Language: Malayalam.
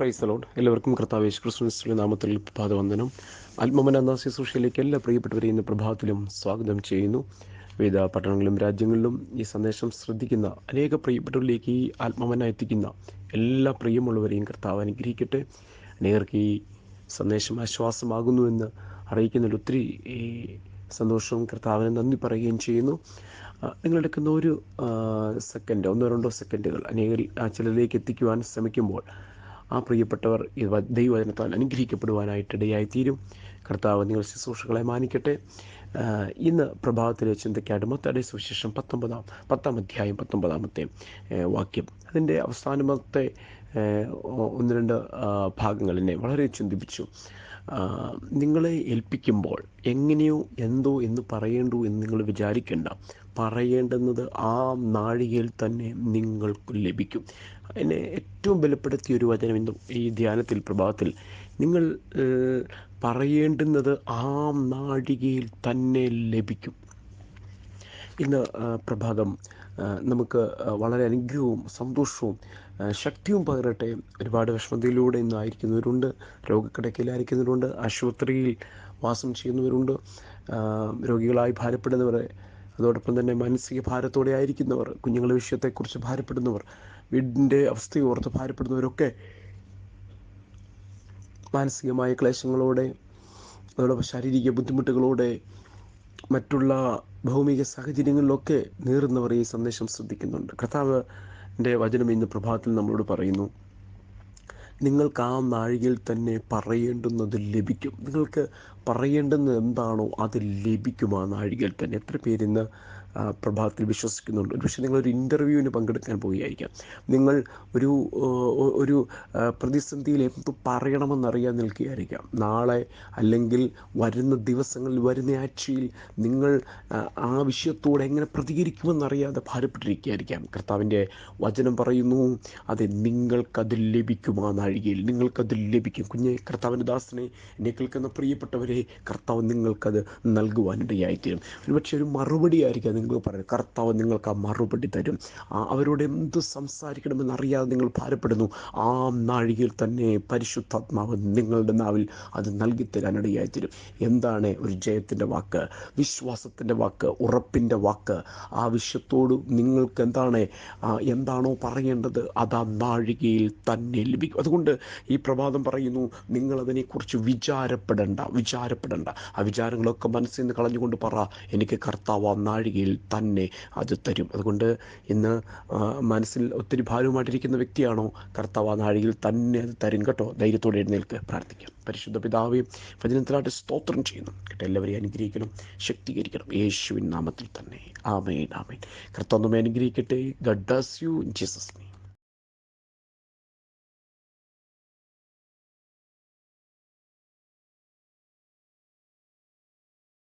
പ്രൈസ് അലോഡ് എല്ലാവർക്കും കർത്താവേശ് ക്രിസ്തുവിന്റെ നാമത്തിൽ പാദവന്ദനം. ആത്മമന എന്ന ശുശ്രൂഷയിലേക്ക് എല്ലാ പ്രിയപ്പെട്ടവരെയും ഇന്ന് പ്രഭാതത്തിലും സ്വാഗതം ചെയ്യുന്നു. വിവിധ പട്ടണങ്ങളിലും രാജ്യങ്ങളിലും ഈ സന്ദേശം ശ്രദ്ധിക്കുന്ന അനേക പ്രിയപ്പെട്ടവരിലേക്ക് ഈ ആത്മമന എത്തിക്കുന്ന എല്ലാ പ്രിയമുള്ളവരെയും കർത്താവ് അനുഗ്രഹിക്കട്ടെ. അനേകർക്ക് ഈ സന്ദേശം ആശ്വാസമാകുന്നുവെന്ന് അറിയിക്കുന്നതിൽ ഒത്തിരി സന്തോഷവും കർത്താവിന് നന്ദി പറയുകയും ചെയ്യുന്നു. നിങ്ങളെടുക്കുന്ന ഒരു സെക്കൻഡ് ഒന്നോ രണ്ടോ സെക്കൻഡുകൾ അനേകരിൽ ആ ചിലരിലേക്ക് എത്തിക്കുവാൻ ശ്രമിക്കുമ്പോൾ ആ പ്രിയപ്പെട്ടവർ ദൈവവചനത്താൽ അനുഗ്രഹിക്കപ്പെടുവാനായിട്ട് ഇടയായിത്തീരും. കർത്താവ് നിങ്ങൾ ശുശ്രൂഷകളെ മാനിക്കട്ടെ. ഇന്ന് പ്രഭാതത്തിലെ ചിന്തയ്ക്കായിട്ട് മത്തയുടെ സുവിശേഷം പത്തൊമ്പതാം പത്താം അധ്യായം പത്തൊമ്പതാമത്തെ വാക്യം. അതിന്റെ അവസാനമത്തെ ഒന്ന് രണ്ട് ഭാഗങ്ങൾ എന്നെ വളരെ ചിന്തിപ്പിച്ചു. നിങ്ങളെ ഏൽപ്പിക്കുമ്പോൾ എങ്ങനെയോ എന്തോ എന്ന് പറയേണ്ടു എന്ന് നിങ്ങൾ വിചാരിക്കേണ്ട. പറയേണ്ടുന്നത് ആ നാഴികയിൽ തന്നെ നിങ്ങൾക്ക് ലഭിക്കും. എന്നെ ഏറ്റവും ബലപ്പെടുത്തിയ ഒരു വചനം എന്തും ഈ ധ്യാനത്തിൽ പ്രഭാതത്തിൽ. നിങ്ങൾ പറയേണ്ടുന്നത് ആ നാഴികയിൽ തന്നെ ലഭിക്കും. ഇന്ന് പ്രഭാതം നമുക്ക് വളരെ അനുഗ്രഹവും സന്തോഷവും ശക്തിയും പകരട്ടെ. ഒരുപാട് വിഷമതയിലൂടെ ഇന്ന് ആയിരിക്കുന്നവരുണ്ട് രോഗക്കിടക്കയിലായിരിക്കുന്നവരുണ്ട് ആശുപത്രിയിൽ വാസം ചെയ്യുന്നവരുണ്ട് രോഗികളായി ഭാരപ്പെടുന്നവർ അതോടൊപ്പം തന്നെ മാനസിക ഭാരത്തോടെ ആയിരിക്കുന്നവർ കുഞ്ഞുങ്ങളുടെ വിഷയത്തെക്കുറിച്ച് ഭാരപ്പെടുന്നവർ വീടിന്റെ അവസ്ഥയോർത്ത് ഭാരപ്പെടുന്നവരൊക്കെ മാനസികമായ ക്ലേശങ്ങളോടെ അതോടൊപ്പം ശാരീരിക ബുദ്ധിമുട്ടുകളോടെ മറ്റുള്ള ഭൗമിക സാഹചര്യങ്ങളിലൊക്കെ നേറുന്നവർ ഈ സന്ദേശം ശ്രദ്ധിക്കുന്നുണ്ട്. കർത്താവിന്റെ വചനം ഇന്ന് പ്രഭാതത്തിൽ നമ്മളോട് പറയുന്നു നിങ്ങൾക്ക് ആ നാഴികയിൽ തന്നെ പറയേണ്ടുന്നത് ലഭിക്കും. നിങ്ങൾക്ക് പറയേണ്ടുന്നത് എന്താണോ അത് ലഭിക്കും ആ നാഴികയിൽ തന്നെ. എത്ര പേരിന്ന് പ്രഭാതത്തിൽ വിശ്വസിക്കുന്നുണ്ട്. ഒരു പക്ഷേ നിങ്ങളൊരു ഇന്റർവ്യൂവിന് പങ്കെടുക്കാൻ പോവുകയായിരിക്കാം. നിങ്ങൾ ഒരു ഒരു പ്രതിസന്ധിയിൽ എന്ത് പറയണമെന്നറിയാൻ നിൽക്കുകയായിരിക്കാം. നാളെ അല്ലെങ്കിൽ വരുന്ന ദിവസങ്ങളിൽ വരുന്ന ആഴ്ചയിൽ നിങ്ങൾ ആ, വിഷയത്തോടെ വിഷയത്തോട് എങ്ങനെ പ്രതികരിക്കുമെന്നറിയാതെ ഭാരപ്പെട്ടിരിക്കുകയായിരിക്കാം. കർത്താവിന്റെ വചനം പറയുന്നു അതെ നിങ്ങൾക്കത് ലഭിക്കും ആ നാഴികയിൽ നിങ്ങൾക്കത് ലഭിക്കും. കുഞ്ഞെ കർത്താവിന്റെ ദാസനെ എന്നെ കേൾക്കുന്ന പ്രിയപ്പെട്ടവരെ കർത്താവ് നിങ്ങൾക്കത് നൽകുവാനിടയായിത്തീരും. ഒരുപക്ഷെ ഒരു മറുപടി ആയിരിക്കാം നിങ്ങൾ പറയും കർത്താവ് നിങ്ങൾക്ക് ആ മറുപടി തരും. അവരോട് എന്ത് സംസാരിക്കണമെന്ന് അറിയാതെ നിങ്ങൾ ഭാരപ്പെടുന്നു. ആ നാഴികയിൽ തന്നെ പരിശുദ്ധാത്മാവ് നിങ്ങളുടെ നാവിൽ അത് നൽകിത്തരാനിടയായിത്തീരും എന്താണ് ഒരു ജയത്തിന്റെ വാക്ക്? വിശ്വാസത്തിന്റെ വാക്ക് ഉറപ്പിന്റെ വാക്ക്. ആ വിഷയത്തോട് നിങ്ങൾക്ക് എന്താണ് എന്താണോ പറയേണ്ടത് അത് ആ നാഴികയിൽ തന്നെ ലഭിക്കും. അതുകൊണ്ട് ഈ പ്രഭാതം പറയുന്നു നിങ്ങളതിനെക്കുറിച്ച് വിചാരപ്പെടേണ്ട വിചാരപ്പെടേണ്ട. ആ വിചാരങ്ങളൊക്കെ മനസ്സിൽ നിന്ന് കളഞ്ഞുകൊണ്ട് പറ. എനിക്ക് കർത്താവ് ആ നാഴികയിൽ തന്നെ അത് തരും. അതുകൊണ്ട് ഇന്ന് മനസ്സിൽ ഒത്തിരി ഭാരവുമായിട്ടിരിക്കുന്ന വ്യക്തിയാണോ? കർത്താവ് നാഴികയിൽ തന്നെ അത് തരും കേട്ടോ. ധൈര്യത്തോടെ എഴുന്നേൽക്ക് പ്രാർത്ഥിക്കാം. പരിശുദ്ധ പിതാവേയും വചനത്തിലായിട്ട് സ്തോത്രം ചെയ്യുന്നു. കേട്ടോ എല്ലാവരെയും അനുഗ്രഹിക്കണം ശക്തീകരിക്കണം. യേശുവിൻ നാമത്തിൽ തന്നെ. ആമേൻ ആമേൻ. കർത്താവ് നമ്മെ അനുഗ്രഹിക്കട്ടെ. God bless you Jesus name